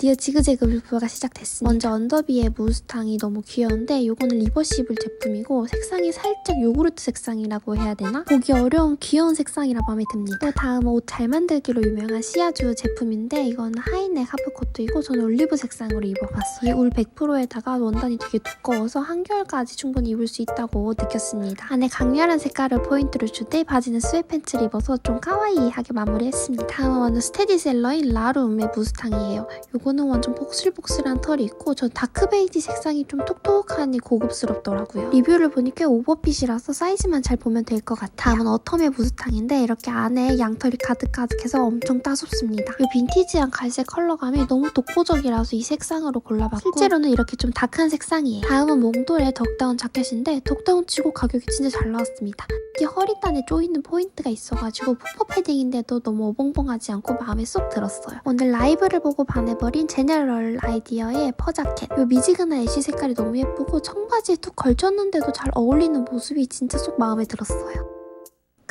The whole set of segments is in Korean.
드디어 지그재그 뷰가 시작됐습니다. 먼저 언더비의 무스탕이 너무 귀여운데 이거는 리버시블 제품이고 색상이 살짝 요구르트 색상이라고 해야 되나? 보기 어려운 귀여운 색상이라 마음에 듭니다. 또 다음은 옷잘 만들기로 유명한 시아주 제품인데 이건 하이넥 하프코트이고 저는 올리브 색상으로 입어봤어요. 이 울 100%에다가 원단이 되게 두꺼워서 한겨울까지 충분히 입을 수 있다고 느꼈습니다. 안에 강렬한 색깔을 포인트로 주되 바지는 스웨팬츠를 입어서 좀 카와이하게 마무리했습니다. 다음은 스테디셀러인 라루움의 무스탕이에요. 요거 는 완전 복슬복슬한 털이 있고 전 다크 베이지 색상이 좀 톡톡하니 고급스럽더라고요. 리뷰를 보니 꽤 오버핏이라서 사이즈만 잘 보면 될 것 같아요. 다음은 어텀의 무스탕인데 이렇게 안에 양털이 가득가득해서 엄청 따숩습니다. 이 빈티지한 갈색 컬러감이 너무 독보적이라서 이 색상으로 골라봤고 실제로는 이렇게 좀 다크한 색상이에요. 다음은 몽돌의 덕다운 자켓인데 덕다운 치고 가격이 진짜 잘 나왔습니다. 특히 허리단에 조이는 포인트가 있어가지고 푸퍼 패딩인데도 너무 어벙벙하지 않고 마음에 쏙 들었어요. 오늘 라이브를 보고 반해버린 제네럴 아이디어의 퍼자켓. 이 미지근한 애쉬 색깔이 너무 예쁘고 청바지에 툭 걸쳤는데도 잘 어울리는 모습이 진짜 쏙 마음에 들었어요.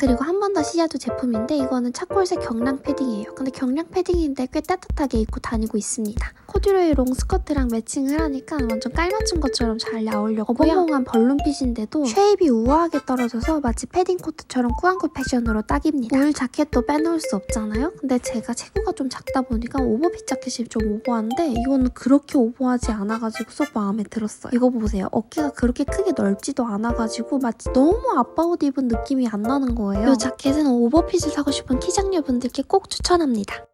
그리고 한 번 더 시아도 제품인데 이거는 차콜색 경량 패딩이에요. 근데 경량 패딩인데 꽤 따뜻하게 입고 다니고 있습니다. 코듀로이 롱 스커트랑 매칭을 하니까 완전 깔맞춤 것처럼 잘 어울렸고요. 어벙벙한 벌룬핏인데도 쉐입이 우아하게 떨어져서 마치 패딩 코트처럼 꾸안꾸 패션으로 딱입니다. 울 자켓도 빼놓을 수 없잖아요. 근데 제가 체구가 좀 작다 보니까 오버핏 자켓이 좀 오버한데 이거는 그렇게 오버하지 않아가지고 쏙 마음에 들었어요. 이거 보세요. 어깨가 그렇게 크게 넓지도 않아가지고 마치 너무 아빠 옷 입은 느낌이 안 나는 거예요. 이 자켓은 오버핏을 사고 싶은 키장녀분들께 꼭 추천합니다.